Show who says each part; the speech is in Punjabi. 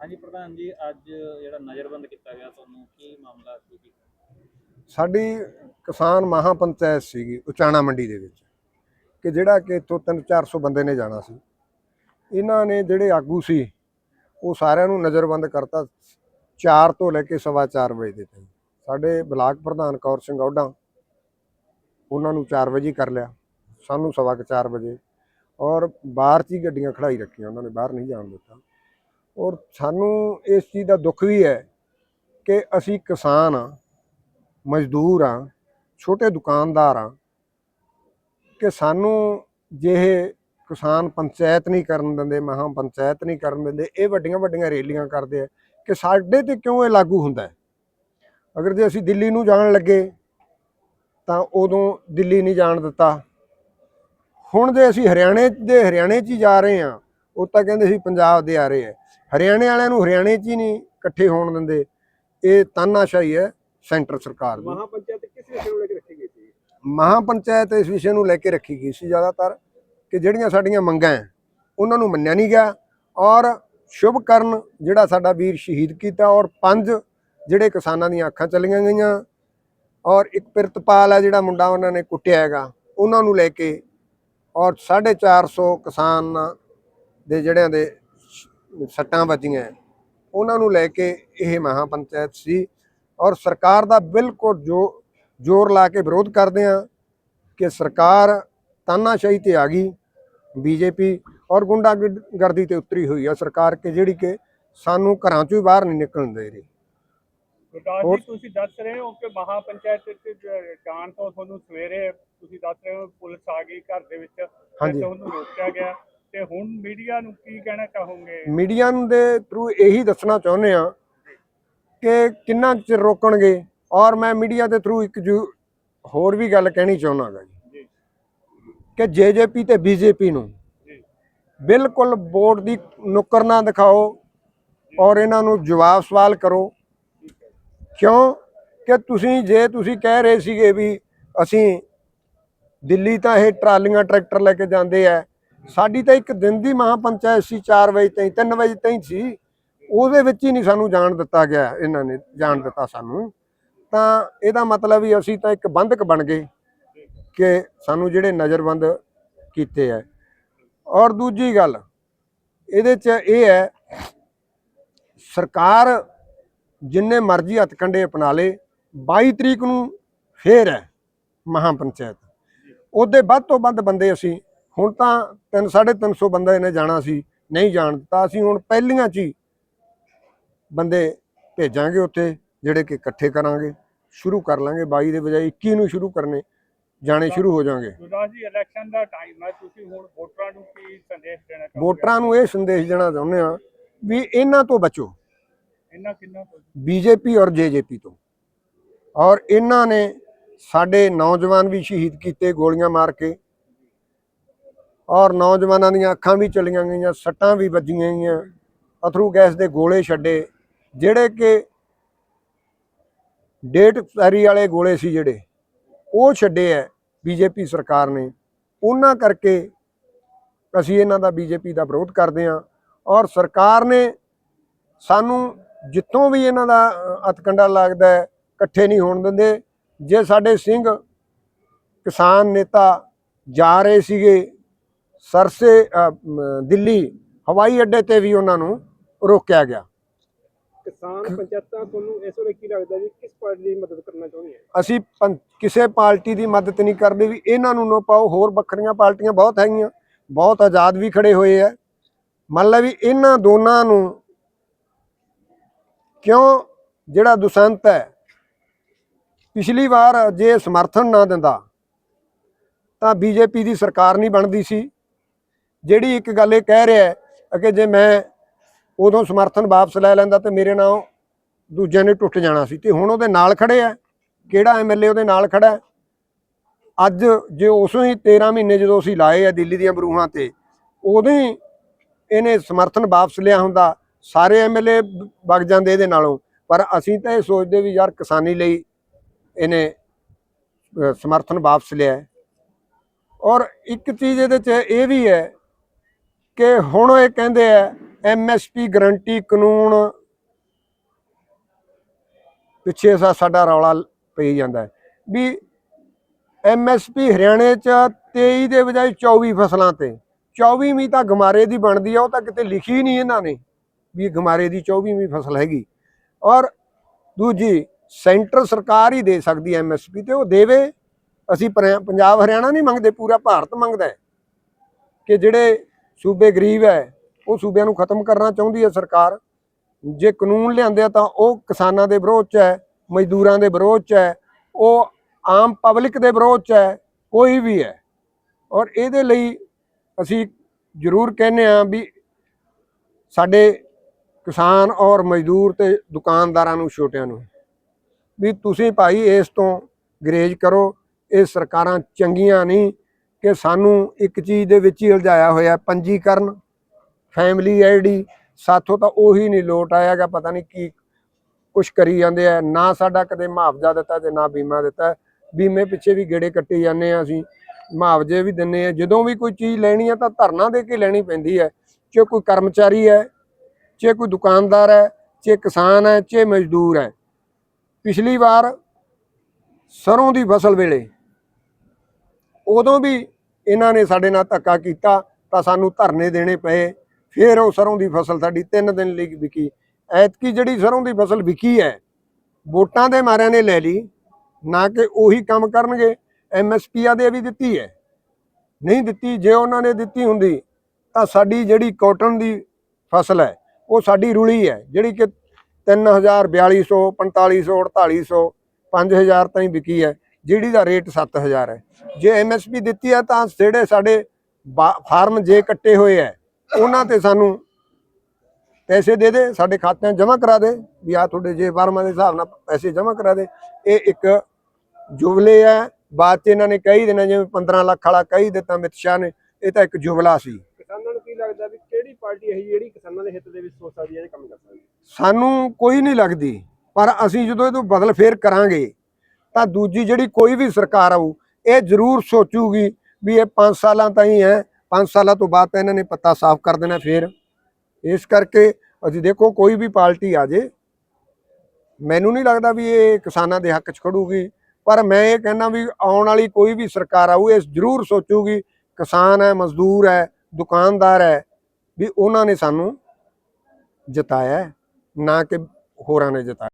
Speaker 1: ਹਾਂਜੀ ਪ੍ਰਧਾਨ ਜੀ, ਅੱਜ ਜਿਹੜਾ ਨਜ਼ਰਬੰਦ ਕੀਤਾ ਗਿਆ ਤੁਹਾਨੂੰ, ਕੀ ਮਾਮਲਾ ਸੀ ਜੀ?
Speaker 2: ਸਾਡੀ ਕਿਸਾਨ ਮਹਾ ਪੰਚਾਇਤ ਸੀਗੀ, ਉਚਾਣਾ ਮੰਡੀ ਦੇ ਵਿੱਚ, ਕਿ ਜਿਹੜਾ ਕਿ ਇੱਥੋਂ 3-400 ਬੰਦੇ ਨੇ ਜਾਣਾ ਸੀ। ਇਹਨਾਂ ਨੇ ਜਿਹੜੇ ਆਗੂ ਸੀ, ਉਹ ਸਾਰਿਆਂ ਨੂੰ ਨਜ਼ਰਬੰਦ ਕਰਤਾ 4 ਤੋਂ ਲੈ ਕੇ ਸਵਾ ਚਾਰ ਵਜੇ ਦੇ ਤਾਈਂ ਸਾਡੇ ਬਲਾਕ ਪ੍ਰਧਾਨ ਕੌਰ ਸਿੰਘ ਔਡਾ ਉਹਨਾਂ ਨੂੰ 4 ਵਜੇ ਕਰ ਲਿਆ। ਸਾਨੂੰ ਸਵਾ ਕੁ ਚਾਰ ਵਜੇ। ਔਰ ਬਾਹਰ 'ਚ ਹੀ ਗੱਡੀਆਂ ਖੜਾਈ ਰੱਖੀਆਂ, ਉਹਨਾਂ ਨੇ, ਬਾਹਰ ਨਹੀਂ ਜਾਣ ਦਿੱਤਾ। ਔਰ ਸਾਨੂੰ ਇਸ ਚੀਜ਼ ਦਾ ਦੁੱਖ ਵੀ ਹੈ ਕਿ ਅਸੀਂ ਕਿਸਾਨ ਹਾਂ, ਮਜ਼ਦੂਰ ਆ ਛੋਟੇ ਦੁਕਾਨਦਾਰ ਆ ਕਿ ਸਾਨੂੰ ਜੇ ਕਿਸਾਨ ਪੰਚਾਇਤ ਨਹੀਂ ਕਰਨ ਦਿੰਦੇ, ਮਹਾਂ ਪੰਚਾਇਤ ਨਹੀਂ ਕਰਨ ਦਿੰਦੇ, ਇਹ ਵੱਡੀਆਂ ਵੱਡੀਆਂ ਰੈਲੀਆਂ ਕਰਦੇ ਆ ਕਿ ਸਾਡੇ ਤੇ ਕਿਉਂ ਇਹ ਲਾਗੂ ਹੁੰਦਾ ਅਗਰ ਜੇ ਅਸੀਂ ਦਿੱਲੀ ਨੂੰ ਜਾਣ ਲੱਗੇ ਤਾਂ ਉਦੋਂ ਦਿੱਲੀ ਨਹੀਂ ਜਾਣ ਦਿੱਤਾ। ਹੁਣ ਜੇ ਅਸੀਂ ਹਰਿਆਣੇ ਦੇ ਹਰਿਆਣੇ 'ਚ ਹੀ ਜਾ ਰਹੇ ਆ ਉਹ ਤਾਂ ਕਹਿੰਦੇ ਸੀ ਪੰਜਾਬ ਦੇ ਆ ਰਹੇ ਆ। ਹਰਿਆਣੇ ਵਾਲਿਆਂ ਨੂੰ ਹਰਿਆਣੇ 'ਚ ਹੀ ਨਹੀਂ ਇਕੱਠੇ ਹੋਣ ਦਿੰਦੇ। ਇਹ ਤਾਨਾਸ਼ਾਹੀ ਹੈ ਸੈਂਟਰ ਸਰਕਾਰ ਦੀ।
Speaker 3: ਮਹਾ ਪੰਚਾਇਤ ਕਿਸ ਵਿਸ਼ੇ ਨੂੰ ਲੈ ਕੇ ਰੱਖੀ ਗਈ ਸੀ?
Speaker 2: ਮਹਾ ਪੰਚਾਇਤ ਇਸ ਵਿਸ਼ੇ ਨੂੰ ਲੈ ਕੇ ਰੱਖੀ ਗਈ ਸੀ ਜ਼ਿਆਦਾਤਰ ਕਿ ਜਿਹੜੀਆਂ ਸਾਡੀਆਂ ਮੰਗਾਂ ਉਹਨਾਂ ਨੂੰ ਮੰਨਿਆ ਨਹੀਂ ਗਿਆ ਔਰ ਸ਼ੁਭ ਕਰਨ ਜਿਹੜਾ ਸਾਡਾ ਵੀਰ ਸ਼ਹੀਦ ਕੀਤਾ ਔਰ ਪੰਜ ਜਿਹੜੇ ਕਿਸਾਨਾਂ ਦੀਆਂ ਅੱਖਾਂ ਚਲੀਆਂ ਗਈਆਂ ਔਰ ਇੱਕ ਪ੍ਰਿਤਪਾਲ ਹੈ ਜਿਹੜਾ ਮੁੰਡਾ ਉਹਨਾਂ ਨੇ ਕੁੱਟਿਆ ਹੈਗਾ ਉਹਨਾਂ ਨੂੰ ਲੈ ਕੇ ਔਰ 450 ਕਿਸਾਨ ਦੇ ਜਿਹੜਿਆਂ ਦੇ ਸੱਟਾਂ ਵੱਜੀਆਂ। ਉਹਨਾਂ ਨੂੰ ਲੈ ਕੇ ਇਹ ਮਹਾ ਪੰਚਾਇਤ ਸੀ ਔਰ ਸਰਕਾਰ ਦਾ ਬਿਲਕੁਲ ਜੋ ਜ਼ੋਰ ਲਾ ਕੇ ਵਿਰੋਧ ਕਰਦੇ ਆ ਕਿ ਸਰਕਾਰ ਤਾਨਾਸ਼ਾਹੀ ਤੇ ਆ ਗਈ ਬੀਜੇਪੀ ਔਰ ਗੁੰਡਾਗਰਦੀ ਤੇ ਉਤਰੀ ਹੋਈ ਆ ਸਰਕਾਰ ਕਿ ਜਿਹੜੀ ਕਿ ਸਾਨੂੰ ਘਰਾਂ ਚੋਂ ਹੀ ਬਾਹਰ ਨਹੀਂ ਨਿਕਲਣ ਦੇ ਰਹੀ। ਹੋਰ-
Speaker 3: ਤੁਸੀਂ ਦੱਸ ਰਹੇ ਹੋ ਕਿ ਮਹਾ ਪੰਚਾਇਤ ਜ- ਜਾਣ ਤੋਂ ਤੁਹਾਨੂੰ ਸਵੇਰੇ ਤੁਸੀਂ ਦੱਸ ਰਹੇ ਹੋ ਪੁਲਿਸ ਆ ਗਈ ਘਰ ਦੇ ਵਿੱਚ। ਤੁਹਾਨੂੰ ਰੋਕਿਆ ਗਿਆ। ਤੇ ਹੁਣ ਮੀਡੀਆ ਨੂੰ ਕੀ ਕਹਿਣਾ ਚਾਹੋਗੇ?
Speaker 2: ਮੀਡੀਆ ਨੂੰ ਦੇ ਥਰੂ ਇਹੀ ਦੱਸਣਾ ਚਾਹੁੰਦੇ ਆ ਕਿ ਕਿੰਨਾ ਚਿਰ ਰੋਕਣਗੇ ਔਰ ਮੈਂ ਮੀਡੀਆ ਦੇ ਥਰੂ ਇੱਕ ਜੋ ਹੋਰ ਵੀ ਗੱਲ ਕਹਿਣੀ ਚਾਹੁੰਦਾਗਾ ਜੀ।
Speaker 3: ਜੀ।
Speaker 2: ਕਿ ਜੇਜੇਪੀ ਤੇ ਬੀਜੇਪੀ ਨੂੰ
Speaker 3: ਜੀ।
Speaker 2: ਬਿਲਕੁਲ ਵੋਟ ਦੀ ਨੁੱਕਰ ਨਾ ਦਿਖਾਓ ਔਰ ਇਹਨਾਂ ਨੂੰ ਜਵਾਬ ਸਵਾਲ ਕਰੋ। ਕਿਉਂ? ਕਿ ਤੁਸੀਂ ਜੇ ਤੁਸੀਂ ਕਹਿ ਰਹੇ ਸੀਗੇ ਵੀ ਅਸੀਂ ਦਿੱਲੀ ਤਾਂ ਇਹ ਟਰਾਲੀਆਂ ਟਰੈਕਟਰ ਲੈ ਕੇ ਜਾਂਦੇ ਆ ਸਾਡੀ ਤਾਂ ਇੱਕ ਦਿਨ ਦੀ ਮਹਾ ਪੰਚਾਇਤ ਸੀ 4 ਵਜੇ ਤਾਈਂ 3 ਵਜੇ ਤਾਈਂ ਸੀ। ਉਹਦੇ ਵਿੱਚ ਹੀ ਨਹੀਂ ਸਾਨੂੰ ਜਾਣ ਦਿੱਤਾ ਗਿਆ, ਇਹਨਾਂ ਨੇ ਜਾਣ ਦਿੱਤਾ ਸਾਨੂੰ। ਤਾਂ ਇਹਦਾ ਮਤਲਬ ਵੀ ਅਸੀਂ ਤਾਂ ਇੱਕ ਬੰਧਕ ਬਣ ਗਏ ਕਿ ਸਾਨੂੰ ਜਿਹੜੇ ਨਜ਼ਰਬੰਦ ਕੀਤੇ ਆ। ਔਰ ਦੂਜੀ ਗੱਲ, ਇਹਦੇ 'ਚ ਇਹ ਹੈ, ਸਰਕਾਰ ਜਿੰਨੇ ਮਰਜ਼ੀ ਹੱਥਕੰਡੇ ਅਪਣਾ ਲੇ 22 ਤਰੀਕ ਨੂੰ ਫੇਰ ਹੈ ਮਹਾ ਪੰਚਾਇਤ ਉਹਦੇ ਵੱਧ ਤੋਂ ਵੱਧ ਬੰਦੇ ਅਸੀਂ ਹੁਣ ਤਾਂ 3 350 ਬੰਦਾ ਇਹਨੇ ਜਾਣਾ ਸੀ ਨਹੀਂ ਜਾਣ ਦਿੱਤਾ। ਅਸੀਂ ਹੁਣ ਪਹਿਲੀਆਂ 'ਚ ਹੀ ਬੰਦੇ ਭੇਜਾਂਗੇ ਉੱਥੇ ਜਿਹੜੇ ਕਿ ਇਕੱਠੇ ਕਰਾਂਗੇ ਸ਼ੁਰੂ ਕਰ ਲਾਂਗੇ 22 ਦੇ ਬਜਾਏ 21 ਨੂੰ ਸ਼ੁਰੂ ਕਰਨੇ ਜਾਣੇ ਸ਼ੁਰੂ ਹੋ ਜਾਣਗੇ।
Speaker 3: ਗੁਰਦਾਸ ਜੀ ਇਲੈਕਸ਼ਨ ਦਾ ਟਾਈਮ ਹੈ ਤੁਸੀਂ ਹੁਣ ਵੋਟਰਾਂ ਨੂੰ ਕੀ ਸੰਦੇਸ਼ ਦੇਣਾ ਚਾਹੋਗੇ?
Speaker 2: ਵੋਟਰਾਂ ਨੂੰ ਇਹ ਸੰਦੇਸ਼ ਦੇਣਾ ਚਾਹੁੰਦੇ ਆ ਵੀ ਇਹਨਾਂ ਤੋਂ ਬਚੋ।
Speaker 3: ਇੰਨਾ ਕਿੰਨਾ ਕੁ?
Speaker 2: ਬੀਜੇਪੀ ਔਰ ਜੇਜੇਪੀ ਤੋਂ। ਔਰ ਇਹਨਾਂ ਨੇ ਸਾਡੇ ਨੌਜਵਾਨ ਵੀ ਸ਼ਹੀਦ ਕੀਤੇ ਗੋਲੀਆਂ ਮਾਰ ਕੇ ਔਰ ਨੌਜਵਾਨਾਂ ਦੀਆਂ ਅੱਖਾਂ ਵੀ ਚਲੀਆਂ ਗਈਆਂ ਸੱਟਾਂ ਵੀ ਵੱਜੀਆਂ ਗਈਆਂ ਅਥਰੂ ਗੈਸ ਦੇ ਗੋਲੇ ਛੱਡੇ ਜਿਹੜੇ ਕਿ ਡੇਟ ਐਕਸਪਾਇਰੀ ਵਾਲੇ ਗੋਲੇ ਸੀ ਜਿਹੜੇ ਉਹ ਛੱਡੇ ਐ ਬੀਜੇਪੀ ਸਰਕਾਰ ਨੇ। ਉਹਨਾਂ ਕਰਕੇ ਅਸੀਂ ਇਹਨਾਂ ਦਾ ਬੀਜੇਪੀ ਦਾ ਵਿਰੋਧ ਕਰਦੇ ਹਾਂ ਔਰ ਸਰਕਾਰ ਨੇ ਸਾਨੂੰ ਜਿੱਥੋਂ ਵੀ ਇਹਨਾਂ ਦਾ ਅ, ਹੱਥਕੰਡਾ ਲੱਗਦਾ ਹੈ ਇਕੱਠੇ ਨਹੀਂ ਹੋਣ ਦਿੰਦੇ। ਜੇ ਸਾਡੇ ਸਿੰਘ ਕਿਸਾਨ ਨੇਤਾ ਜਾ ਰਹੇ ਸੀਗੇ ਸਰਸੇ ਦਿੱਲੀ ਹਵਾਈ ਅੱਡੇ ਤੇ ਵੀ ਉਹਨਾਂ ਨੂੰ ਰੋਕਿਆ ਗਿਆ।
Speaker 3: ਕਿਸਾਨ ਪੰਚਾਇਤਾਂ ਤੁਹਾਨੂੰ ਇਸ ਵੇਲੇ ਕੀ ਲੱਗਦਾ ਜੀ? ਕਿਸ ਪਾਰਟੀ ਦੀ ਮਦਦ ਕਰਨਾ ਚਾਹੁੰਦੀ ਹੈ
Speaker 2: ਅਸੀਂ ਕਿਸੇ ਪਾਰਟੀ ਦੀ ਮਦਦ ਨਹੀਂ ਕਰਦੇ ਵੀ ਇਹਨਾਂ ਨੂੰ ਨਾ ਪਾਓ। ਹੋਰ ਵੱਖਰੀਆਂ ਪਾਰਟੀਆਂ ਬਹੁਤ ਹੈਗੀਆਂ। ਬਹੁਤ ਆਜ਼ਾਦ ਵੀ ਖੜੇ ਹੋਏ ਆ। ਮੰਨ ਲਾ ਵੀ ਇਹਨਾਂ ਦੋਨਾਂ ਨੂੰ ਕਿਉਂ ਜਿਹੜਾ ਦੁਸੰਤ ਹੈ ਪਿਛਲੀ ਵਾਰ ਜੇ ਸਮਰਥਨ ਨਾ ਦਿੰਦਾ ਤਾਂ ਬੀਜੇਪੀ ਦੀ ਸਰਕਾਰ ਨਹੀਂ ਬਣਦੀ ਸੀ। ਜਿਹੜੀ ਇੱਕ ਗੱਲ ਇਹ ਕਹਿ ਰਿਹਾ ਹੈ ਕਿ ਜੇ ਮੈਂ ਉਦੋਂ ਸਮਰਥਨ ਵਾਪਸ ਲੈ ਲੈਂਦਾ ਤੇ ਮੇਰੇ ਨਾਲ ਦੂਜਿਆਂ ਨੇ ਟੁੱਟ ਜਾਣਾ ਸੀ ਤੇ ਹੁਣ ਉਹਦੇ ਨਾਲ ਖੜੇ ਆ। ਕਿਹੜਾ ਐਮਐਲਏ ਉਹਦੇ ਨਾਲ ਖੜਾ ਹੈ? ਅੱਜ ਜੇ ਉਸੋਂ ਹੀ 13 ਮਹੀਨੇ ਜਦੋਂ ਅਸੀਂ ਲਾਏ ਆ ਦਿੱਲੀ ਦੀਆਂ ਬਰੂਹਾਂ ਤੇ, ਉਦੋਂ ਹੀ ਇਹਨੇ ਸਮਰਥਨ ਵਾਪਸ ਲਿਆ ਹੁੰਦਾ। ਸਾਰੇ ਐਮਐਲਏ ਵਗ ਜਾਂਦੇ ਇਹਦੇ ਨਾਲੋਂ। ਪਰ ਅਸੀਂ ਤਾਂ ਇਹ ਸੋਚਦੇ ਵੀ ਯਾਰ ਕਿਸਾਨੀ ਲਈ ਇਹਨੇ ਸਮਰਥਨ ਵਾਪਸ ਲਿਆ ਔਰ ਇੱਕ ਚੀਜ਼ ਇਹਦੇ 'ਚ ਇਹ ਵੀ ਹੈ ਕਿ ਹੁਣ ਇਹ ਕਹਿੰਦੇ ਆ ਐਮਐਸਪੀ ਗਰੰਟੀ ਕਾਨੂੰਨ ਪਿੱਛੇ ਸਾ, ਸਾਡਾ ਰੌਲਾ ਪਈ ਜਾਂਦਾ ਹੈ। ਵੀ ਐਮਐਸਪੀ ਹਰਿਆਣੇ ਚ 23 ਦੇ ਬਜਾਏ 24 ਫਸਲਾਂ ਤੇ 24ਵੀਂ ਤਾਂ ਗਮਾਰੇ ਦੀ ਬਣਦੀ ਆ, ਉਹ ਤਾਂ ਕਿਤੇ ਲਿਖੀ ਨਹੀਂ ਇਹਨਾਂ ਨੇ ਵੀ ਗਮਾਰੇ ਦੀ 24ਵੀਂ ਫਸਲ ਹੈਗੀ। ਔਰ ਦੂਜੀ, ਸੈਂਟਰ ਸਰਕਾਰ ਹੀ ਦੇ ਸਕਦੀ ਹੈ ਐਮਐਸਪੀ ਤੇ, ਉਹ ਦੇਵੇ। ਅਸੀਂ ਪਰ- ਪੰਜਾਬ ਹਰਿਆਣਾ ਨਹੀਂ ਮੰਗਦੇ, ਪੂਰਾ ਭਾਰਤ ਮੰਗਦਾ ਕਿ ਜਿਹੜੇ ਸੂਬੇ ਗਰੀਬ ਹੈ, ਉਹ ਸੂਬਿਆਂ ਨੂੰ ਖਤਮ ਕਰਨਾ ਚਾਹੁੰਦੀ ਹੈ ਸਰਕਾਰ। ਜੇ ਕਾਨੂੰਨ ਲਿਆਂਦੇ ਆ ਤਾਂ ਉਹ ਕਿਸਾਨਾਂ ਦੇ ਵਿਰੋਧ ਚ ਹੈ, ਮਜ਼ਦੂਰਾਂ ਦੇ ਵਿਰੋਧ ਚ ਹੈ, ਉਹ ਆਮ ਪਬਲਿਕ ਦੇ ਵਿਰੋਧ ਚ ਹੈ, ਕੋਈ ਵੀ ਹੈ। ਔਰ ਇਹਦੇ ਲਈ ਅਸੀਂ ਜ਼ਰੂਰ ਕਹਿੰਦੇ ਆ ਵੀ ਸਾਡੇ ਕਿਸਾਨ ਔਰ ਮਜ਼ਦੂਰ ਤੇ ਦੁਕਾਨਦਾਰਾਂ ਨੂੰ, ਛੋਟਿਆਂ ਨੂੰ ਵੀ ਤੁਸੀਂ ਭਾਈ ਇਸ ਤੋਂ ਗਰੇਜ ਕਰੋ, ਇਹ ਸਰਕਾਰਾਂ ਚੰਗੀਆਂ ਨਹੀਂ ਕਿ ਸਾਨੂੰ ਇੱਕ ਚੀਜ਼ ਦੇ ਵਿੱਚ ਹੀ ਉਲਝਾਇਆ ਹੋਇਆ, ਪੰਜੀਕਰਨ ਫੈਮਿਲੀ ਆਈਡੀ ਸਾਥੋਂ ਤਾਂ ਉਹੀ ਨਹੀਂ ਲੋਟ ਆਇਆਗਾ, ਪਤਾ ਨਹੀਂ ਕੀ ਕੁਛ ਕਰੀ ਜਾਂਦੇ ਆ। ਨਾ ਸਾਡਾ ਕਦੇ ਮੁਆਵਜ਼ਾ ਦਿੱਤਾ ਤੇ ਨਾ ਬੀਮਾ ਦਿੱਤਾ। ਬੀਮੇ ਪਿੱਛੇ ਵੀ ਗੇੜੇ ਕੱਟੀ ਜਾਂਦੇ ਆ ਅਸੀਂ। ਮੁਆਵਜ਼ੇ ਵੀ ਦਿੰਨੇ ਆ। ਜਦੋਂ ਵੀ ਕੋਈ ਚੀਜ਼ ਲੈਣੀ ਆ ਤਾਂ ਧਰਨਾ ਦੇ ਕੇ ਲੈਣੀ ਪੈਂਦੀ ਹੈ ਚਾਹੇ ਕੋਈ ਕਰਮਚਾਰੀ ਹੈ ਚਾਹੇ ਕੋਈ ਦੁਕਾਨਦਾਰ ਹੈ ਚਾਹੇ ਕਿਸਾਨ ਹੈ ਚਾਹੇ ਮਜ਼ਦੂਰ ਹੈ ਪਿਛਲੀ ਵਾਰ ਸਰੋਂ ਦੀ ਫਸਲ ਵੇਲੇ ਉਦੋਂ ਵੀ ਇਹਨਾਂ ਨੇ ਸਾਡੇ ਨਾਲ ਧੱਕਾ ਕੀਤਾ ਤਾਂ ਸਾਨੂੰ ਧਰਨੇ ਦੇਣੇ ਪਏ। ਫਿਰ ਉਹ ਸਰੋਂ ਦੀ ਫਸਲ ਸਾਡੀ 3 ਦਿਨ ਲਈ ਵਿਕੀ। ਐਤਕੀ ਜਿਹੜੀ ਸਰੋਂ ਦੀ ਫਸਲ ਵਿਕੀ ਹੈ, ਵੋਟਾਂ ਦੇ ਮਾਰਿਆਂ ਨੇ ਲੈ ਲਈ। ਨਾ ਕਿ ਉਹੀ ਕੰਮ ਕਰਨਗੇ ਐਮਐਸਪੀ ਆ ਦੇ ਵੀ ਦਿੱਤੀ ਹੈ। ਨਹੀਂ ਦਿੱਤੀ, ਜੇ ਉਹਨਾਂ ਨੇ ਦਿੱਤੀ ਹੁੰਦੀ, ਤਾਂ ਸਾਡੀ ਜਿਹੜੀ ਕਾਟਨ ਦੀ ਫਸਲ ਹੈ, ਉਹ ਸਾਡੀ ਰੁਲੀ ਹੈ। ਜਿਹੜੀ ਕਿ 3000 4200 4500 4800 5000 ਤਾਈਂ ਵਿਕੀ ਹੈ। ਜਿਹੜੀ ਦਾ ਰੇਟ 7000 ਹੈ। ਜੇ ਐਮਐਸਪੀ ਦਿੱਤੀ ਹੈ ਤਾਂ ਜਿਹੜੇ ਸਾਡੇ ਫਾਰਮ ਜੇ ਕੱਟੇ ਹੋਏ ਹੈ ਉਹਨਾਂ ਤੇ ਸਾਨੂੰ ਪੈਸੇ ਦੇ ਦੇ ਸਾਡੇ ਖਾਤਿਆਂ ਜਮ੍ਹਾਂ ਕਰਾ ਦੇ ਵੀ ਆ ਤੁਹਾਡੇ ਜੇ ਫਾਰਮਾਂ ਦੇ ਹਿਸਾਬ ਨਾਲ ਪੈਸੇ ਜਮ੍ਹਾਂ ਕਰਾ ਦੇ। ਇਹ ਇੱਕ ਜੁਬਲੇ ਹੈ ਬਾਅਦ ਚ ਇਹਨਾਂ ਨੇ ਕਹੀ ਦੇਣਾ ਜਿਵੇਂ 15 ਲੱਖ ਵਾਲਾ ਕਹੀ ਦਿੱਤਾ ਅਮਿਤ ਸ਼ਾਹ ਨੇ ਇਹ ਤਾਂ ਇੱਕ ਜੁਬਲਾ ਸੀ।
Speaker 4: ਕਿਸਾਨਾਂ ਨੂੰ ਕੀ ਲੱਗਦਾ ਵੀ ਕਿਹੜੀ ਪਾਰਟੀ ਹੈ ਜਿਹੜੀ ਕਿਸਾਨਾਂ ਦੇ ਹਿੱਤ ਦੇ ਵਿੱਚ ਸੋਚ ਸਕਦੀ ਹੈ ਇਹ ਕੰਮ ਕਰ ਸਕਦੀ ਹੈ?
Speaker 2: ਸਾਨੂੰ ਕੋਈ ਨਹੀਂ ਲੱਗਦੀ ਪਰ ਅਸੀਂ ਜਦੋਂ ਇਹਨੂੰ ਬਦਲ ਫੇਰ ਕਰਾਂਗੇ ਤਾਂ ਦੂਜੀ ਜਿਹੜੀ ਕੋਈ ਵੀ ਸਰਕਾਰ ਆਊ, ਇਹ ਜ਼ਰੂਰ ਸੋਚੂਗੀ ਵੀ ਇਹ 5 ਸਾਲਾਂ ਤਾਈਂ ਹੈ। 5 ਸਾਲਾਂ ਤੋਂ ਬਾਅਦ ਤਾਂ ਇਹਨਾਂ ਨੇ ਪੱਤਾ ਸਾਫ਼ ਕਰ ਦੇਣਾ ਫੇਰ। ਇਸ ਕਰਕੇ ਅਸੀਂ ਦੇਖੋ ਕੋਈ ਵੀ ਪਾਰਟੀ ਆ ਜੇ, ਮੈਨੂੰ ਨਹੀਂ ਲੱਗਦਾ ਵੀ ਇਹ ਕਿਸਾਨਾਂ ਦੇ ਹੱਕ 'ਚ ਖੜੂਗੀ। ਪਰ ਮੈਂ ਇਹ ਕਹਿੰਦਾ ਵੀ ਆਉਣ ਵਾਲੀ ਕੋਈ ਵੀ ਸਰਕਾਰ ਆਊ, ਇਹ ਜ਼ਰੂਰ ਸੋਚੂਗੀ, ਕਿਸਾਨ ਹੈ, ਮਜ਼ਦੂਰ ਹੈ, ਦੁਕਾਨਦਾਰ ਹੈ, ਵੀ ਉਹਨਾਂ ਨੇ ਸਾਨੂੰ ਜਿਤਾਇਆ ਨਾ ਕਿ ਹੋਰਾਂ ਨੇ ਜਿਤਾਇਆ।